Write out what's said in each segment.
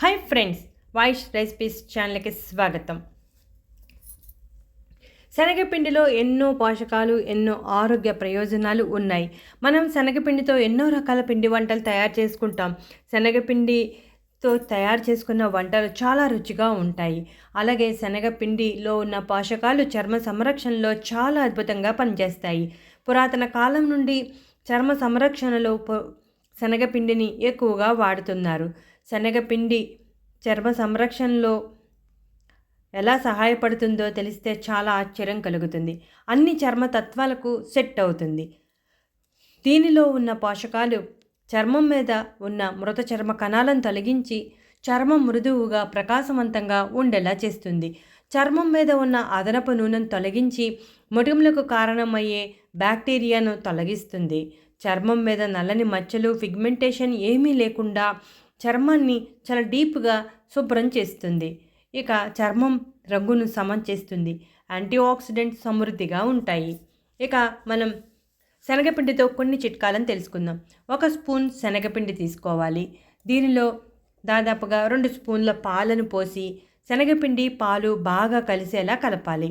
Hi friends voice recipes ఛానల్కి స్వాగతం. శనగపిండిలో ఎన్నో పోషకాలు ఎన్నో ఆరోగ్య ప్రయోజనాలు ఉన్నాయి. మనం శనగపిండితో ఎన్నో రకాల పిండి వంటలు తయారు చేసుకుంటాం. శనగపిండితో తయారు చేసుకున్న వంటలు చాలా రుచిగా ఉంటాయి. అలాగే శనగపిండిలో ఉన్న పోషకాలు చర్మ సంరక్షణలో చాలా అద్భుతంగా పనిచేస్తాయి. పురాతన కాలం నుండి చర్మ సంరక్షణలో శనగపిండిని ఎక్కువగా వాడుతున్నారు. శనగపిండి చర్మ సంరక్షణలో ఎలా సహాయపడుతుందో తెలిస్తే చాలా ఆశ్చర్యం కలుగుతుంది. అన్ని చర్మ తత్వాలకు సెట్ అవుతుంది. దీనిలో ఉన్న పోషకాలు చర్మం మీద ఉన్న మృత చర్మ కణాలను తొలగించి చర్మం మృదువుగా ప్రకాశవంతంగా ఉండేలా చేస్తుంది. చర్మం మీద ఉన్న అదనపు నూనెను తొలగించి మొటిములకు కారణమయ్యే బ్యాక్టీరియాను తొలగిస్తుంది. చర్మం మీద నల్లని మచ్చలు ఫిగ్మెంటేషన్ ఏమీ లేకుండా చర్మాన్ని చాలా డీప్గా శుభ్రం చేస్తుంది. ఇక చర్మం రంగును సమం చేస్తుంది. యాంటీ ఆక్సిడెంట్ సమృద్ధిగా ఉంటాయి. ఇక మనం శనగపిండితో కొన్ని చిట్కాలను తెలుసుకుందాం. ఒక స్పూన్ శనగపిండి తీసుకోవాలి. దీనిలో దాదాపుగా రెండు స్పూన్ల పాలను పోసి శనగపిండి పాలు బాగా కలిసేలా కలపాలి.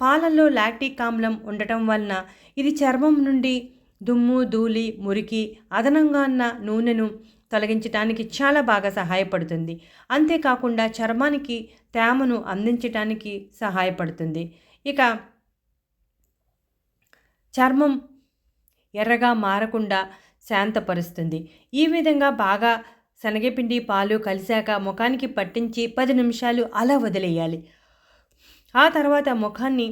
పాలల్లో లాక్టిక్ ఆమ్లం ఉండటం వలన ఇది చర్మం నుండి దుమ్ము ధూళి మురికి అదనంగా ఉన్న నూనెను తొలగించడానికి చాలా బాగా సహాయపడుతుంది. అంతేకాకుండా చర్మానికి తేమను అందించడానికి సహాయపడుతుంది. ఇక చర్మం ఎర్రగా మారకుండా శాంతపరుస్తుంది. ఈ విధంగా బాగా శనగపిండి పాలు కలిశాక ముఖానికి పట్టించి పది నిమిషాలు అలా వదిలేయాలి. ఆ తర్వాత ముఖాన్ని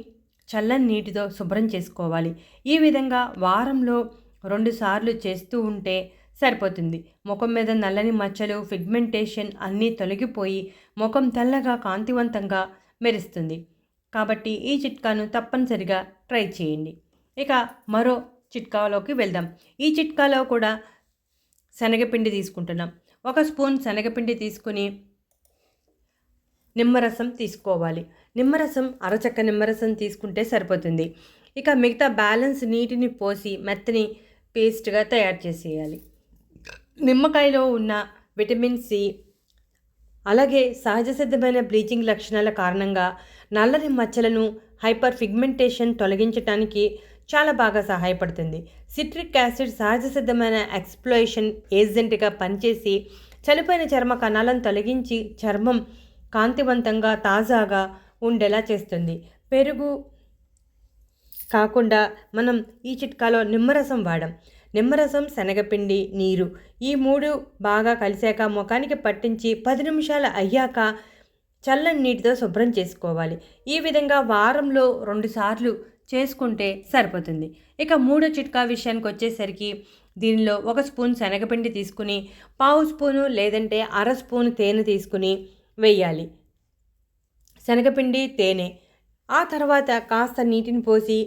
చల్లని నీటితో శుభ్రం చేసుకోవాలి. ఈ విధంగా వారంలో రెండుసార్లు చేస్తూ ఉంటే సరిపోతుంది. ముఖం మీద నల్లని మచ్చలు ఫిగ్మెంటేషన్ అన్నీ తొలగిపోయి ముఖం తెల్లగా కాంతివంతంగా మెరుస్తుంది. కాబట్టి ఈ చిట్కాను తప్పనిసరిగా ట్రై చేయండి. ఇక మరో చిట్కాలోకి వెళ్దాం. ఈ చిట్కాలో కూడా శనగపిండి తీసుకుంటున్నాం. ఒక స్పూన్ శనగపిండి తీసుకుని నిమ్మరసం తీసుకోవాలి. నిమ్మరసం అరచక్క నిమ్మరసం తీసుకుంటే సరిపోతుంది. ఇక మిగతా బ్యాలెన్స్ నీటిని పోసి మెత్తని పేస్ట్గా తయారు చేసేయాలి. నిమ్మకాయలో ఉన్న విటమిన్ సి అలాగే సహజ సిద్ధమైన బ్లీచింగ్ లక్షణాల కారణంగా నల్లని మచ్చలను హైపర్ ఫిగ్మెంటేషన్ తొలగించడానికి చాలా బాగా సహాయపడుతుంది. సిట్రిక్ యాసిడ్ సహజ సిద్ధమైన ఎక్స్ప్లోయేషన్ ఏజెంట్గా పనిచేసి చనిపోయిన చర్మ కణాలను తొలగించి చర్మం కాంతివంతంగా తాజాగా ఉండేలా చేస్తుంది. పెరుగు కాకుండా మనం ఈ చిట్కాలో నిమ్మరసం వాడాం. నిమ్మరసం శనగపిండి నీరు. ఈ మూడు బాగా కలిసాక ముఖానికి పట్టించి పది నిమిషాలు అయ్యాక చల్లని నీటితో శుభ్రం చేసుకోవాలి. ఈ విధంగా వారంలో రెండుసార్లు చేసుకుంటే సరిపోతుంది. ఇక మూడో చిట్కా విషయానికి వచ్చేసరికి దీనిలో ఒక స్పూన్ శనగపిండి తీసుకుని పావు స్పూను లేదంటే అర స్పూను తేనె తీసుకుని వేయాలి. శనగపిండి తేనె. ఆ తర్వాత కాస్త నీటిని పోసి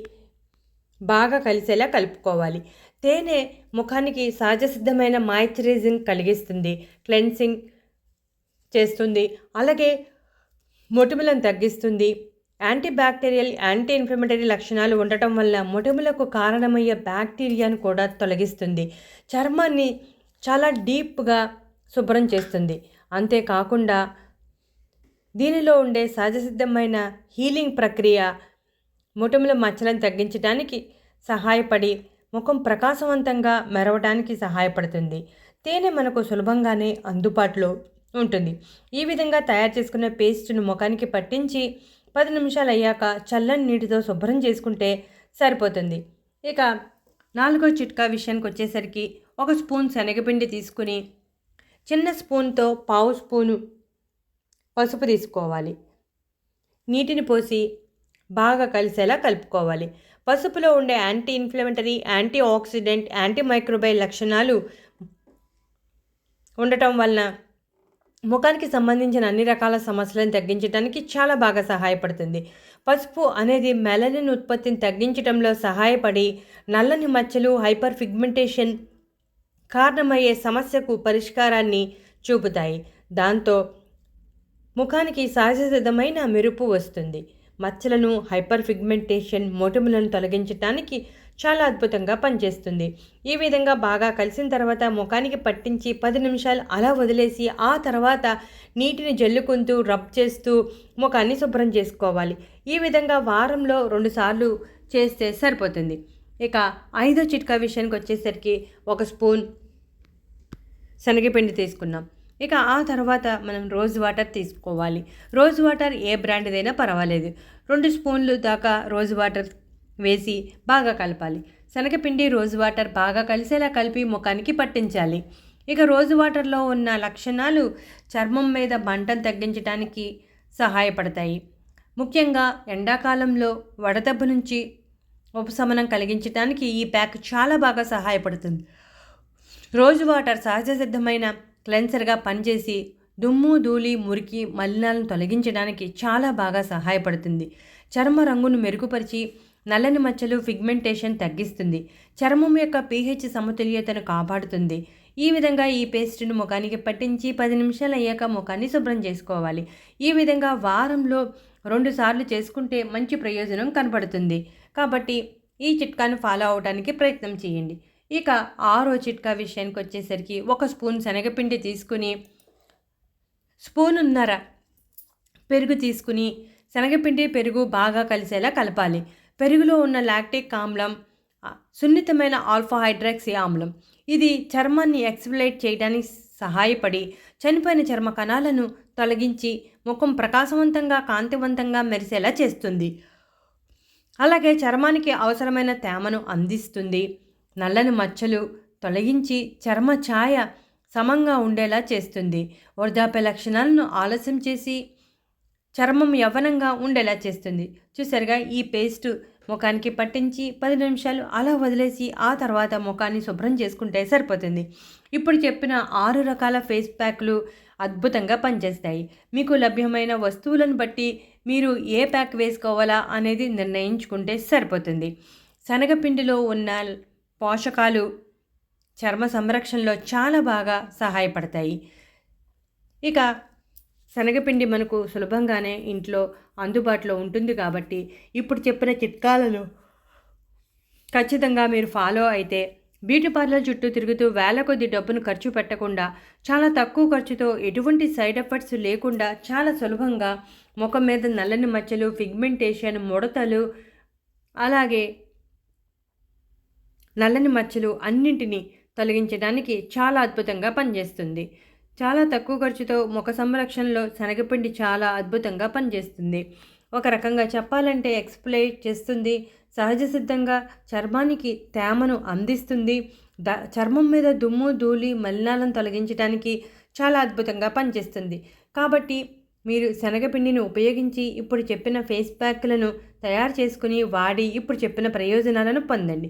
బాగా కలిసేలా కలుపుకోవాలి. తేనె ముఖానికి సహజ సిద్ధమైన మాయిశ్చరైజింగ్ కలిగిస్తుంది క్లెన్సింగ్ చేస్తుంది అలాగే మొటిమలను తగ్గిస్తుంది. యాంటీ బ్యాక్టీరియల్ యాంటీ ఇన్ఫ్లమేటరీ లక్షణాలు ఉండటం వల్ల మొటిమలకు కారణమయ్యే బ్యాక్టీరియాను కూడా తొలగిస్తుంది. చర్మాన్ని చాలా డీప్గా శుభ్రం చేస్తుంది. అంతేకాకుండా దీనిలో ఉండే సహజసిద్ధమైన హీలింగ్ ప్రక్రియ ముఠముల మచ్చలను తగ్గించడానికి సహాయపడి ముఖం ప్రకాశవంతంగా మెరవడానికి సహాయపడుతుంది. తేనె మనకు సులభంగానే అందుబాటులో ఉంటుంది. ఈ విధంగా తయారు చేసుకున్న పేస్ట్ను ముఖానికి పట్టించి పది నిమిషాలు అయ్యాక చల్లని నీటితో శుభ్రం చేసుకుంటే సరిపోతుంది. ఇక నాలుగో చిట్కా విషయానికి వచ్చేసరికి ఒక స్పూన్ శనగపిండి తీసుకుని చిన్న స్పూన్తో పావు స్పూను పసుపు తీసుకోవాలి. నీటిని పోసి బాగా కలిసేలా కలుపుకోవాలి. పసుపులో ఉండే anti inflammatory anti oxidant anti microbial లక్షణాలు ఉండటం వలన ముఖానికి సంబంధించిన అన్ని రకాల సమస్యలను తగ్గించడానికి చాలా బాగా సహాయపడుతుంది. పసుపు అనేది మెలనిన్ ఉత్పత్తిని తగ్గించడంలో సహాయపడి నల్లని మచ్చలు హైపర్ ఫిగ్మెంటేషన్ కారణమయ్యే సమస్యకు పరిష్కారాన్ని చూపుతాయి. దాంతో ముఖానికి సహజసిద్ధమైన మెరుపు వస్తుంది. మచ్చలను హైపర్ ఫిగ్మెంటేషన్ మొటిమలను తొలగించడానికి చాలా అద్భుతంగా పనిచేస్తుంది. ఈ విధంగా బాగా కలిసిన తర్వాత ముఖానికి పట్టించి పది నిమిషాలు అలా వదిలేసి ఆ తర్వాత నీటిని జల్లుకుంటూ రబ్ చేస్తూ ముఖాన్ని శుభ్రం చేసుకోవాలి. ఈ విధంగా వారంలో రెండుసార్లు చేస్తే సరిపోతుంది. ఇక ఐదో చిట్కా విషయానికి వచ్చేసరికి ఒక స్పూన్ శనగపిండి తీసుకున్నాం. ఇక ఆ తర్వాత మనం రోజ్ వాటర్ తీసుకోవాలి. రోజ్ వాటర్ ఏ బ్రాండ్దైనా పర్వాలేదు. రెండు స్పూన్లు దాకా రోజ్ వాటర్ వేసి బాగా కలపాలి. శనగపిండి రోజ్ వాటర్ బాగా కలిసేలా కలిపి ముఖానికి పట్టించాలి. ఇక రోజు వాటర్లో ఉన్న లక్షణాలు చర్మం మీద మంటను తగ్గించడానికి సహాయపడతాయి. ముఖ్యంగా ఎండాకాలంలో వడదెబ్బ నుంచి ఉపశమనం కలిగించడానికి ఈ ప్యాక్ చాలా బాగా సహాయపడుతుంది. రోజు వాటర్ సహజ సిద్ధమైన క్లెన్సర్గా పనిచేసి దుమ్ము ధూళి మురికి మలినాలను తొలగించడానికి చాలా బాగా సహాయపడుతుంది. చర్మ రంగును మెరుగుపరిచి నల్లని మచ్చలు ఫిగ్మెంటేషన్ తగ్గిస్తుంది. చర్మం యొక్క పీహెచ్ సమతుల్యతను కాపాడుతుంది. ఈ విధంగా ఈ పేస్ట్ను ముఖానికి పట్టించి పది నిమిషాలు అయ్యాక ముఖాన్ని శుభ్రం చేసుకోవాలి. ఈ విధంగా వారంలో రెండు సార్లు చేసుకుంటే మంచి ప్రయోజనం కనబడుతుంది కాబట్టి ఈ చిట్కాను ఫాలో అవడానికి ప్రయత్నం చేయండి. ఇక ఆరో చిట్కా విషయానికి వచ్చేసరికి ఒక స్పూన్ శనగపిండి తీసుకుని స్పూనున్నర పెరుగు తీసుకుని శనగపిండి పెరుగు బాగా కలిసేలా కలపాలి. పెరుగులో ఉన్న లాక్టిక్ ఆమ్లం సున్నితమైన ఆల్ఫాహైడ్రాక్సీ ఆమ్లం ఇది చర్మాన్ని ఎక్స్ప్లైట్ చేయడానికి సహాయపడి చనిపోయిన చర్మ కణాలను తొలగించి ముఖం ప్రకాశవంతంగా కాంతివంతంగా మెరిసేలా చేస్తుంది. అలాగే చర్మానికి అవసరమైన తేమను అందిస్తుంది. నల్లని మచ్చలు తొలగించి చర్మ ఛాయ సమంగా ఉండేలా చేస్తుంది. వృద్ధాప్య లక్షణాలను ఆలస్యం చేసి చర్మం యవ్వనంగా ఉండేలా చేస్తుంది. చూసారుగా ఈ పేస్ట్ ముఖానికి పట్టించి పది నిమిషాలు అలా వదిలేసి ఆ తర్వాత ముఖాన్ని శుభ్రం చేసుకుంటే సరిపోతుంది. ఇప్పుడు చెప్పిన ఆరు రకాల ఫేస్ ప్యాక్లు అద్భుతంగా పనిచేస్తాయి. మీకు లభ్యమైన వస్తువులను బట్టి మీరు ఏ ప్యాక్ వేసుకోవాలా అనేది నిర్ణయించుకుంటే సరిపోతుంది. శనగపిండిలో ఉన్న పోషకాలు చర్మ సంరక్షణలో చాలా బాగా సహాయపడతాయి. ఇక శనగపిండి మనకు సులభంగానే ఇంట్లో అందుబాటులో ఉంటుంది కాబట్టి ఇప్పుడు చెప్పిన చిట్కాలను ఖచ్చితంగా మీరు ఫాలో అయితే బ్యూటీ పార్లర్ చుట్టూ తిరుగుతూ వేల కొద్ది డబ్బును ఖర్చు పెట్టకుండా చాలా తక్కువ ఖర్చుతో ఎటువంటి సైడ్ ఎఫెక్ట్స్ లేకుండా చాలా సులభంగా ముఖం మీద నల్లని మచ్చలు ఫిగ్మెంటేషన్ ముడతలు అలాగే నల్లని మచ్చలు అన్నింటినీ తొలగించడానికి చాలా అద్భుతంగా పనిచేస్తుంది. చాలా తక్కువ ఖర్చుతో ముఖ సంరక్షణలో శనగపిండి చాలా అద్భుతంగా పనిచేస్తుంది. ఒక రకంగా చెప్పాలంటే ఎక్స్ప్లెయిట్ చేస్తుంది. సహజ సిద్ధంగా చర్మానికి తేమను అందిస్తుంది. ద చర్మం మీద దుమ్ము ధూళి మలినాలను తొలగించడానికి చాలా అద్భుతంగా పనిచేస్తుంది. కాబట్టి మీరు శనగపిండిని ఉపయోగించి ఇప్పుడు చెప్పిన ఫేస్ ప్యాక్లను తయారు చేసుకుని వాడి ఇప్పుడు చెప్పిన ప్రయోజనాలను పొందండి.